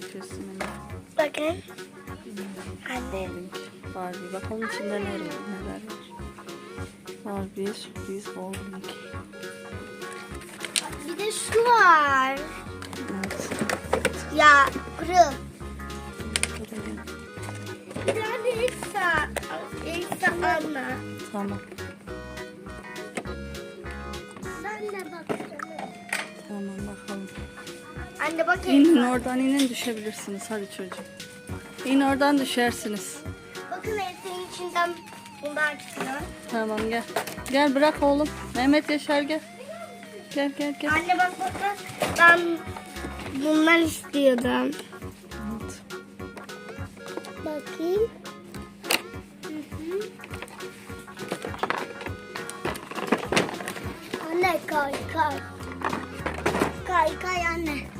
yapıyorsun Emre? Bakın. Anne. Barbie. Bakalım içinde neler, neler var. Barbie sürpriz holding. Bir de şu var. Evet. Ya kırıl. Görelim. Bir tane Elsa. Elsa anne. Tamam. Ben de baksana. Tamam. Anne bak İnin Elsa. oradan inin düşebilirsiniz. Hadi çocuğum. İn oradan düşersiniz. Bakın Elsa'nın içinden bunlar çıkıyor. Tamam gel. Gel bırak oğlum. Mehmet Yaşar gel. Gel gel gel. Anne bak bak bak. Ben bundan istiyordum. Evet. Bakayım. Hı hı. Anne kay kay. Kay kay anne.